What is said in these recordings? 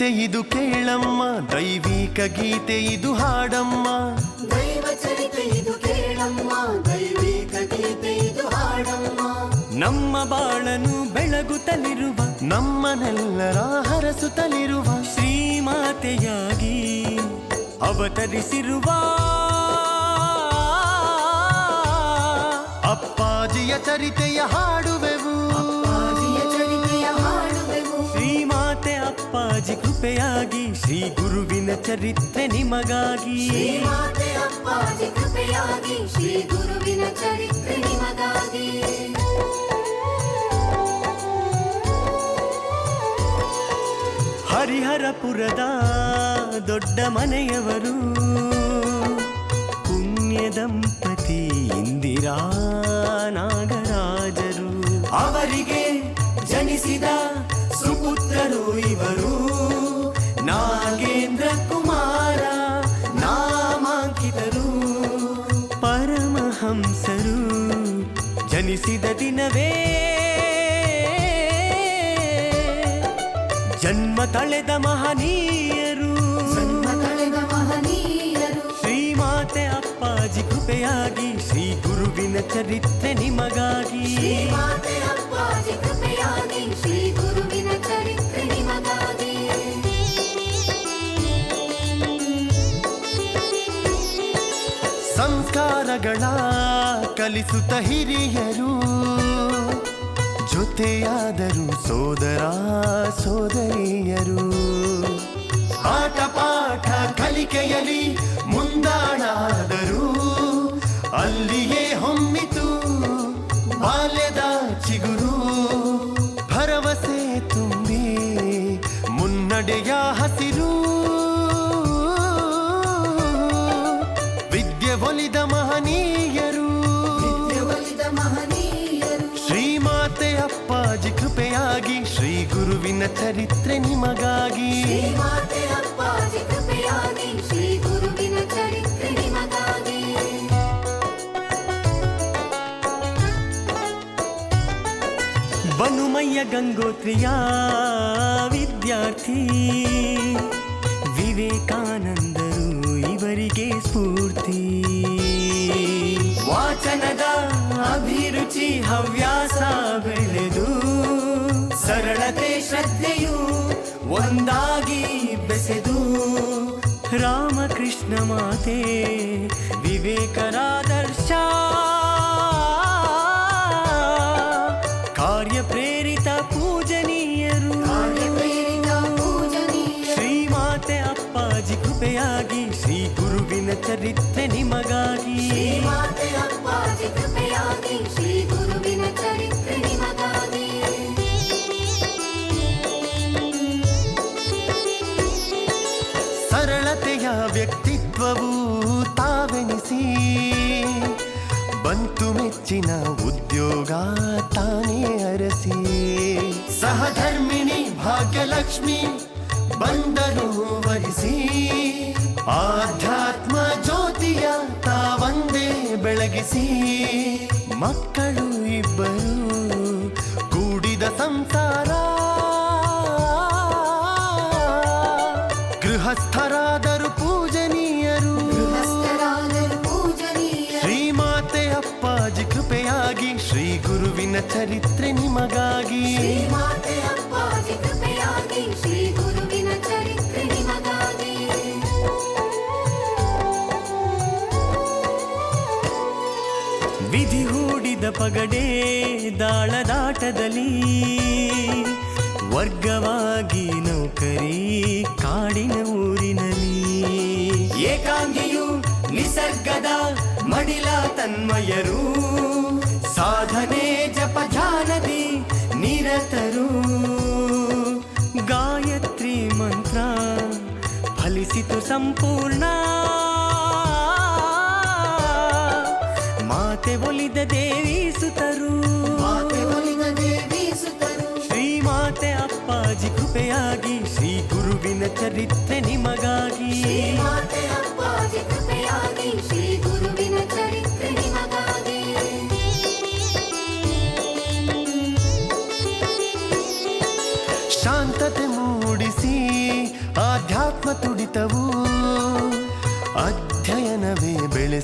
ಚರಿತೆ ಇದು ಕೇಳಮ್ಮ ದೈವಿಕ ಗೀತೆ ಇದು ಹಾಡಮ್ಮ. ದೈವ ಚರಿತೆ ಇದು ಕೇಳಮ್ಮ ದೈವಿಕ ಗೀತೆ ಇದು ಹಾಡಮ್ಮ. ನಮ್ಮ ಬಾಳನು ಬೆಳಗುತ್ತಲಿರುವ ನಮ್ಮನೆಲ್ಲರ ಹರಸುತ್ತಲಿರುವ ಶ್ರೀಮಾತೆಯಾಗಿ ಅವತರಿಸಿರುವ. ಅಪ್ಪಾಜಿಯ ಚರಿತೆಯ ಹಾಡುವೆವು ಕೃಪೆಯಾಗಿ ಶ್ರೀ ಗುರುವಿನ ಚರಿತ್ರೆ ನಿಮಗಾಗಿ. ಕೃಪೆಯಾಗಿ ಶ್ರೀ ಗುರುವಿನ ಚರಿತ್ರೆ ನಿಮಗಾಗಿ. ಹರಿಹರಪುರದ ದೊಡ್ಡ ಮನೆಯವರು ಪುಣ್ಯ ದಂಪತಿ ಇಂದಿರಾ ನಾಗರಾಜರು. ಅವರಿಗೆ ಜನಿಸಿದ ಸುಪುತ್ರರು ಇವರು. ನಾಗೇಂದ್ರ ಕುಮಾರ ನಾಮಾಂಕಿತರು ಪರಮಹಂಸರು ಜನಿಸಿದ ದಿನವೇ. ಜನ್ಮ ತಳೆದ ಮಹನೀಯರು. ಜನ್ಮ ತಳೆದ ಮಹನೀಯರು. ಶ್ರೀಮಾತೆ ಅಪ್ಪಾಜಿ ಕೃಪೆಯಾಗಿ ಶ್ರೀ ಗುರುವಿನ ಚರಿತ್ರೆ ನಿಮಗಾಗಿ. ಶ್ರೀಮಾತೆ ಅಪ್ಪಾಜಿ ಕೃಪೆಯಾಗಿ ಶ್ರೀ ಗುರುವಿನ ಸಂಸ್ಕಾರಗಳ ಕಲಿಸುತ್ತ ಹಿರಿಯರು, ಜೊತೆಯಾದರು ಸೋದರ ಸೋದರಿಯರು. ಆಟ ಪಾಠ ಕಲಿಕೆಯಲ್ಲಿ ಮುಂದಾಣಾದರು ಅಲ್ಲಿಯೇ ಹೊಮ್ಮಿತು ಬಾಲ್ಯದ ಚಿಗುರು. ಭರವಸೆ ತುಂಬಿ ಮುನ್ನಡೆಯ ಗುರುವಿನ ಚರಿತ್ರೆ ನಿಮಗಾಗಿ. ಬನುಮಯ್ಯ ಗಂಗೋತ್ರಿಯ ವಿದ್ಯಾರ್ಥಿ ವಿವೇಕಾನಂದರು ಇವರಿಗೆ ಸ್ಫೂರ್ತಿ. ವಾಚನದ ಅಭಿರುಚಿ ಹವ್ಯಾಸ ಬೆಳೆದು ಸರಳತೆ ಶ್ರದ್ಧೆಯು ಒಂದಾಗಿ ಬೆಸೆದು. ರಾಮಕೃಷ್ಣ ಮಾತೆ ವಿವೇಕರಾದರ್ಶ. ಕಾರ್ಯ ಪ್ರೇರಿತ ಪೂಜನೀಯರು. ಶ್ರೀಮಾತೆ ಅಪ್ಪಾಜಿ ಕೃಪೆಯಾಗಿ ಶ್ರೀ ಗುರುವಿನ ಚರಿತ್ರೆ ನಿಮಗಾಗಿ. ಶ್ರೀಮಾತೆ ಅಪ್ಪಾಜಿ ಕೃಪೆಯಾಗಿ ಶ್ರೀ ಮೆಚ್ಚಿನ ಉದ್ಯೋಗ ತಾನೇ ಅರಸಿ. ಸಹಧರ್ಮಿಣಿ, ಭಾಗ್ಯಲಕ್ಷ್ಮಿ ಬಂದರು ವಹಿಸಿ ಆಧ್ಯಾತ್ಮ ಜ್ಯೋತಿಯ ತಾವಂದೇ ಬೆಳಗಿಸಿ. ಮಕ್ಕಳು ಇಬ್ಬರು ಕೂಡಿದ ಸಂಸಾರ ನಿಮಗಾಗಿ. ವಿಧಿ ಹೂಡಿದ ಪಗಡೆ ದಾಳದಾಟದಲ್ಲಿ ವರ್ಗವಾಗಿ ನೌಕರಿ ಕಾಡಿನ ಊರಿನಲ್ಲಿ. ಏಕಾಂಗಿಯು ನಿಸರ್ಗದ ಮಡಿಲ ತನ್ಮಯರು ಸಾಧನೆ ಜಪ ಧ್ಯಾನದಿ ನಿರತರು. ಗಾಯತ್ರಿ ಮಂತ್ರ ಫಲಿಸಿತು ಸಂಪೂರ್ಣ. ಮಾತೆ ಒಲಿದ ದೇವಿ ಸುತರು. ಮಾತೆ ಸುತರು. ಶ್ರೀಮಾತೆ ಅಪ್ಪಾಜಿ ಕೃಪೆಯಾಗಿ ಶ್ರೀ ಗುರುವಿನ ಚರಿತ್ರೆ ನಿಮಗಾಗಿ. ಶ್ರೀಮಾತೆ ಅಪ್ಪಾಜಿ ಕೃಪೆಯಾಗಿ ಶ್ರೀ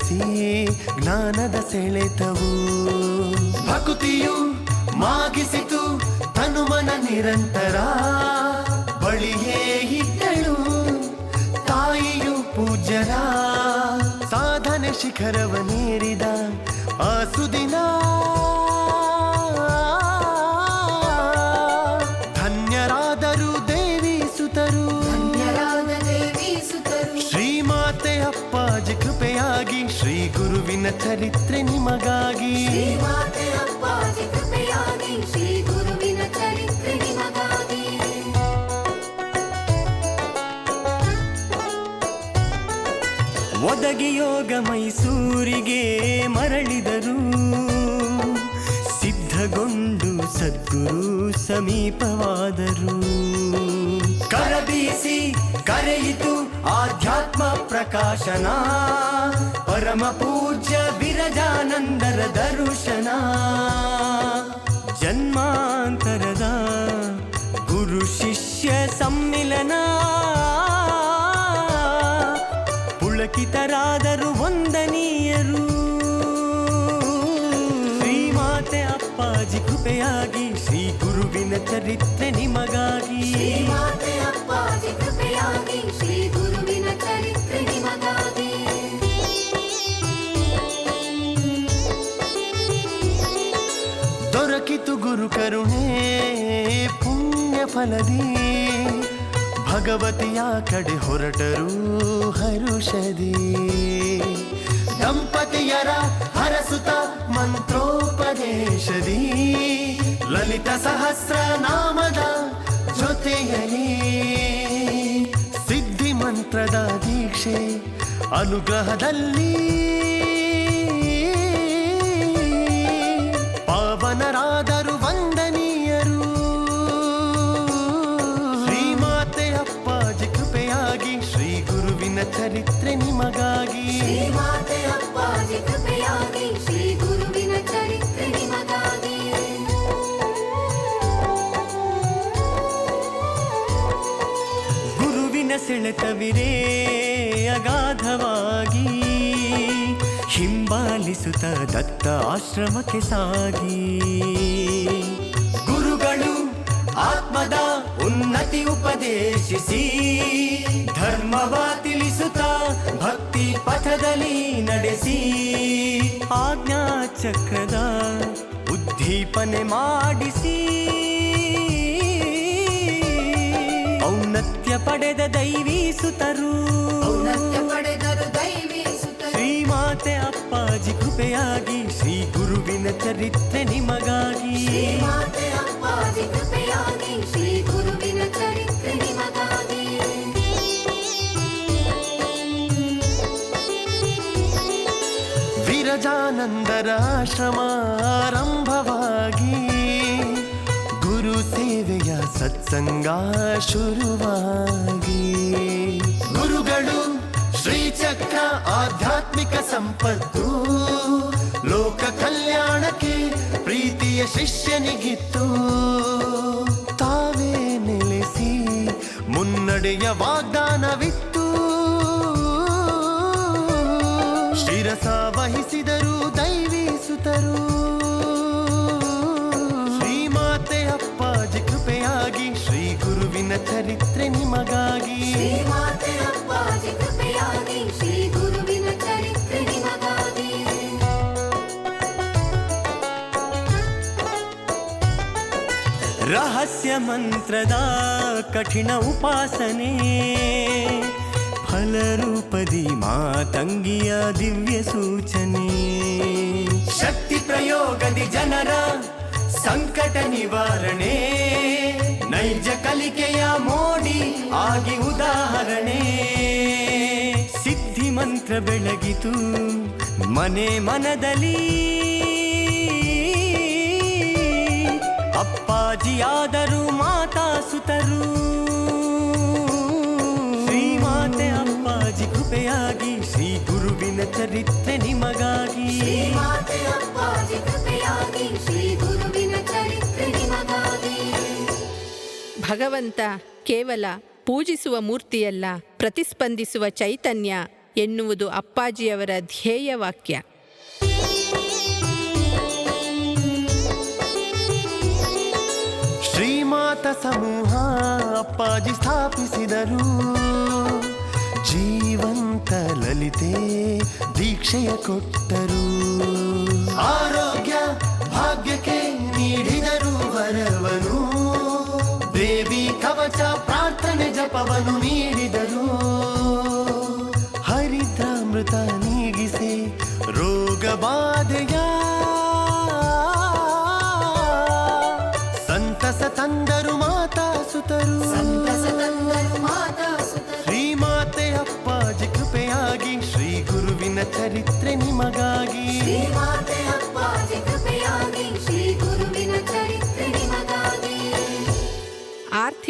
ಬೆಳೆಸಿ ಜ್ಞಾನದ ಸೆಳೆತವು. ಭಕುತಿಯು ಮಾಗಿಸಿತು ತನುಮನ ನಿರಂತರ. ಬಳಿಯೇ ಇದ್ದಳು ತಾಯಿಯು ಪೂಜ್ಯರ ಸಾಧನೆ ಶಿಖರವನೇರಿದ ಆ ಗುರುವಿನ ಚರಿತ್ರೆ ನಿಮಗಾಗಿ. ಒದಗಿ ಯೋಗ ಮೈಸೂರಿಗೆ ಮರಳಿದರು. ಸಿದ್ಧಗೊಂಡು ಸದ್ಗುರು ಸಮೀಪವಾದರು. ಕರಬೀಸಿ ಕರೆಯಿತು ಆಧ್ಯಾತ್ಮ ಪ್ರಕಾಶನ, ಪರಮ ಪೂಜ್ಯ ವಿರಜಾನಂದರ ದರ್ಶನ. ಜನ್ಮಾಂತರದ ಗುರು ಶಿಷ್ಯ ಸಮ್ಮಿಲನ, ಪುಳಕಿತರಾದರು ವಂದನೀಯರು. ಶ್ರೀಮಾತೆ ಅಪ್ಪಾಜಿ ಕೃಪೆಯಾಗಿ, ಶ್ರೀ ಗುರುವಿನ ಚರಿತ್ರೆ ನಿಮಗಾಗಿ. ಶ್ರೀಮಾತೆ ಅಪ್ಪಾಜಿ ಕೃಪೆಯಾಗಿ. ಕರುಣೆ ಪುಣ್ಯ ಫಲದಿ. ಭಗವತಿಯ ಕಡೆ ಹೊರಟರು ಹರುಷದಿ. ದಂಪತಿಯರ ಹರಸುತ ಮಂತ್ರೋಪದೇಶದಿ. ಲಲಿತ ಸಹಸ್ರ ನಾಮದ ಜೊತೆಯಲಿ. ಸಿದ್ಧಿ ಮಂತ್ರದ ದೀಕ್ಷೆ ಅನುಗ್ರಹದಲ್ಲಿ. ಪಾವನರಾದರು ಸೆಳೆತವಿರೇ ಅಗಾಧವಾಗಿ ಹಿಂಬಾಲಿಸುತ್ತ ದತ್ತ ಆಶ್ರಮಕ್ಕೆ ಸಾಗಿ. ಗುರುಗಳು ಆತ್ಮದ ಉನ್ನತಿ ಉಪದೇಶಿಸಿ ಧರ್ಮವ ತಿಳಿಸುತ್ತ ಭಕ್ತಿ ಪಥದಲ್ಲಿ ನಡೆಸಿ ಆಜ್ಞಾ ಚಕ್ರದ ಉದ್ದೀಪನೆ ಮಾಡಿಸಿ ಔನ್ನತ್ಯ ಪಡೆದ ದೈವಿ ಸುತರು. ಶ್ರೀಮಾತೆ ಅಪ್ಪಾಜಿ ಕೃಪೆಯಾಗಿ ಶ್ರೀ ಗುರುವಿನ ಚರಿತ್ರೆ ನಿಮಗಾಗಿ. ಶ್ರೀಮಾತೆ ಅಪ್ಪಾಜಿ ಕೃಪೆಯಾಗಿ ಶ್ರೀ ಗುರುವಿನ ಚರಿತ್ರೆ ನಿಮಗಾಗಿ. ವಿರಜಾನಂದರ ಆಶ್ರಮಾರಂಭವಾಗಿ ಗುರು ಸೇವೆಯ ಸತ್ಸಂಗ ಶುರುವಾಗಿ. ಶ್ರೀಚಕ್ರ ಆಧ್ಯಾತ್ಮಿಕ ಸಂಪತ್ತು. ಲೋಕ ಕಲ್ಯಾಣಕ್ಕೆ ಪ್ರೀತಿಯ ಶಿಷ್ಯನಿಗಿತ್ತು. ತಾವೇ ನೆಲೆಸಿ ಮುನ್ನಡೆಯ ವಾಗ್ದಾನವಿತ್ತು. ಶಿರಸ ವಹಿಸಿದರು, ದೈವಿ ಸುತರು. ಶ್ರೀಮಾತೆ ಅಪ್ಪಾಜಿ ಕೃಪೆಯಾಗಿ, ಶ್ರೀ ಗುರುವಿನ ಚರಿತ್ರೆ ನಿಮಗಾಗಿ. ಮಂತ್ರದ ಕಠಿಣ ಉಪಾಸನೆ. ಫಲರೂಪದಿ ಮಾತಂಗಿಯ ದಿವ್ಯ ಸೂಚನೆ. ಶಕ್ತಿ ಪ್ರಯೋಗದಿ ಜನರ ಸಂಕಟ ನಿವಾರಣೆ. ನೈಜ ಕಲಿಕೆಯ ಮೋಡಿ ಆಗಿ ಉದಾಹರಣೆ. ಸಿದ್ಧಿ ಮಂತ್ರ ಬೆಳಗಿತು ಮನೆ ಮನದಲ್ಲಿ. ಅಪ್ಪಾಜಿಯಾದರು ಮಾತಾ ಸುತರು ಶ್ರೀಮಾತೆ ಅಪ್ಪಾಜಿ ಕೃಪೆಯಾಗಿ ಶ್ರೀ ಮಾತೆ ಚರಿತ್ರೆ ನಿಮಗಾಗಿ. ಶ್ರೀಮಾತೆ ಅಪ್ಪಾಜಿ ಕೃಪೆಯಾಗಿ ಶ್ರೀ ಗುರುವಿನ ಚರಿತ್ರೆ ನಿಮಗಾಗಿ. ಭಗವಂತ ಕೇವಲ ಪೂಜಿಸುವ ಮೂರ್ತಿಯಲ್ಲ ಪ್ರತಿಸ್ಪಂದಿಸುವ ಚೈತನ್ಯ ಎನ್ನುವುದು ಅಪ್ಪಾಜಿಯವರ ಧ್ಯೇಯ ಶ್ರೀಮಾತ ಸಮೂಹ ಅಪ್ಪಾಜಿ ಸ್ಥಾಪಿಸಿದರು. ಜೀವಂತ ಲಲಿತೆ ದೀಕ್ಷೆಯ ಕೊಟ್ಟರು. ಆರೋಗ್ಯ ಭಾಗ್ಯಕ್ಕೆ ನೀಡಿದರು ವರವನು. ದೇವಿ ಕವಚ ಪ್ರಾರ್ಥನೆ ಜಪವನು ನೀಡಿದರು.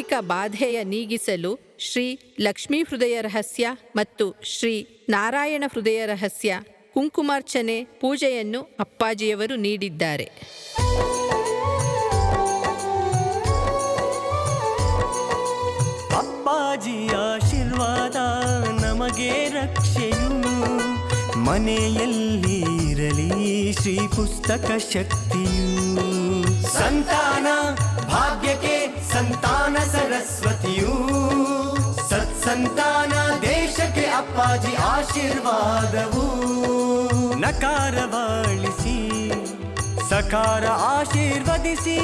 ಆರ್ಥಿಕ ಬಾಧೆಯ ನೀಗಿಸಲು ಶ್ರೀ ಲಕ್ಷ್ಮೀ ಹೃದಯ ರಹಸ್ಯ ಮತ್ತು ಶ್ರೀ ನಾರಾಯಣ ಹೃದಯ ರಹಸ್ಯ ಕುಂಕುಮಾರ್ಚನೆ ಪೂಜೆಯನ್ನು ಅಪ್ಪಾಜಿಯವರು ನೀಡಿದ್ದಾರೆ. ಅಪ್ಪಾಜಿ ಆಶೀರ್ವಾದ ನಮಗೆ ರಕ್ಷೆಯು. ಮನೆಯಲ್ಲಿ ಇರಲಿ ಶ್ರೀ ಪುಸ್ತಕ ಶಕ್ತಿಯು. ಸಂತಾನ ಸಂತಾನ ಸರಸ್ವತಿಯು ಸತ್ಸಂತಾನ ದೇಶಕ್ಕೆ ಅಪ್ಪಾಜಿ ಆಶೀರ್ವಾದವು. ನಕಾರವಾಳಿಸಿ ಸಕಾರ ಆಶೀರ್ವದಿಸಿ.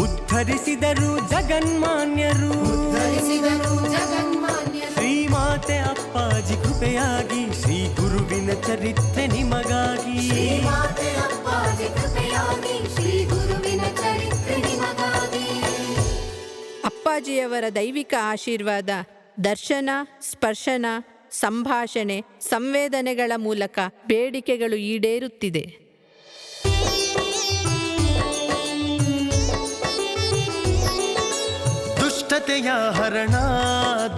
ಉದ್ಧರಿಸಿದರು ಜಗನ್ಮಾನ್ಯರು. ಧರಿಸಿದರು ಜಗನ್ಮಾನ್ಯರು. ಶ್ರೀಮಾತೆ ಅಪ್ಪಾಜಿ ಕೃಪೆಯಾಗಿ ಶ್ರೀ ಗುರುವಿನ ಚರಿತ್ರೆ ನಿಮಗಾಗಿ. ಶ್ರೀಮಾತೆ ಅಪ್ಪಾಜಿ ಕೃಪೆಯಾಗಿ. ಅಪ್ಪಾಜಿಯವರ ದೈವಿಕ ಆಶೀರ್ವಾದ ದರ್ಶನ, ಸ್ಪರ್ಶನ, ಸಂಭಾಷಣೆ, ಸಂವೇದನೆಗಳ ಮೂಲಕ ಬೇಡಿಕೆಗಳು ಈಡೇರುತ್ತಿದೆ. ದುಷ್ಟತೆಯ ಹರಣ,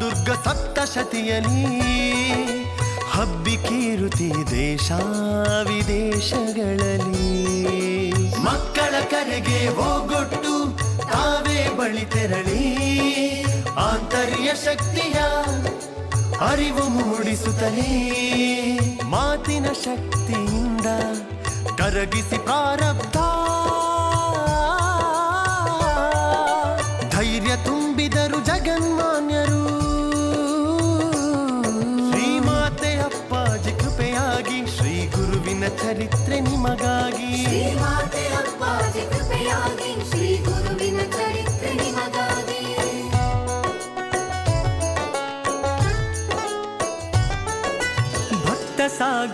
ದುರ್ಗ ಸಪ್ತಶತಿಯಲಿ ಹಬ್ಬಿಕೀರುತಿ ದೇಶ ವಿದೇಶಗಳಲ್ಲಿ. ಮಕ್ಕಳ ಕರೆಗೆ ಹೋಗೊಟ್ಟು ಬಳಿ ತೆರಳಿ ಆಂತರ್ಯ ಶಕ್ತಿಯ ಅರಿವು ಮೂಡಿಸುತ್ತಲೇ ಮಾತಿನ ಶಕ್ತಿಯಿಂದ ಕರಗಿಸಿ ಪ್ರಾರಬ್ಧ. ಧೈರ್ಯ ತುಂಬಿದರು ಜಗನ್ಮಾನ್ಯರು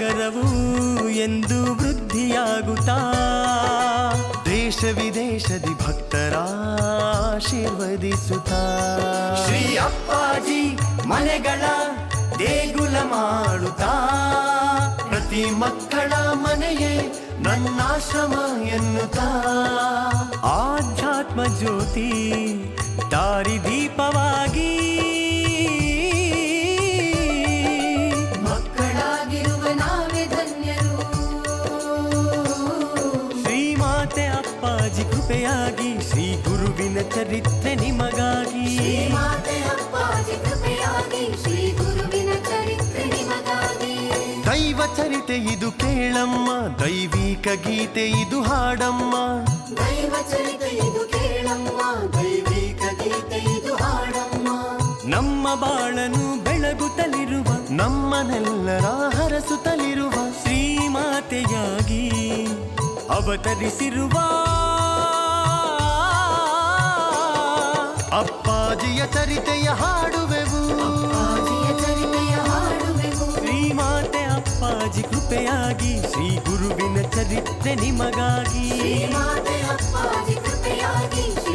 ಸಾಗರವು ಎಂದು ವೃದ್ಧಿಯಾಗುತ್ತಾ, ದೇಶ ವಿದೇಶದಿ ಭಕ್ತರ ಆಶೀರ್ವದಿಸುತ್ತಾ. ಶ್ರೀ ಅಪ್ಪಾಜಿ ಮನೆಗಳ ದೇಗುಲ ಮಾಡುತ್ತಾ, ಪ್ರತಿ ಮಕ್ಕಳ ಮನೆಯೇ ನನ್ನಾಶ್ರಮ ಎನ್ನುತ್ತಾ. ಆಧ್ಯಾತ್ಮ ಜ್ಯೋತಿ ದಾರಿದೀಪವಾಗಿ ಚರಿತ್ರೆ ನಿಮಗಾಗಿ. ದೈವ ಚರಿತೆ ಇದು ಕೇಳಮ್ಮ ದೈವಿಕ ಗೀತೆ ಇದು ಹಾಡಮ್ಮ. ದೈವ ಚರಿತೆ ಇದು ಕೇಳಮ್ಮ ದೈವಿಕ ಗೀತೆ ಇದು ಹಾಡಮ್ಮ. ನಮ್ಮ ಬಾಳನು ಬೆಳಗುತ್ತಲಿರುವ ನಮ್ಮನೆಲ್ಲರ ಹರಸುತ್ತಲಿರುವ ಶ್ರೀಮಾತೆಯಾಗಿ ಅವತರಿಸಿರುವ ಅಪ್ಪಾಜಿಯ ಚರಿತೆಯ ಹಾಡುವೆವು. ಶ್ರೀ ಮಾತೆ ಅಪ್ಪಾಜಿ ಕೃಪೆಯಾಗಿ ಶ್ರೀ ಗುರುವಿನ ಚರಿತ್ರೆ ನಿಮಗಾಗಿ. ಶ್ರೀಮಾತೆ ಅಪ್ಪಾಜಿ ಕೃಪೆಯಾಗಿ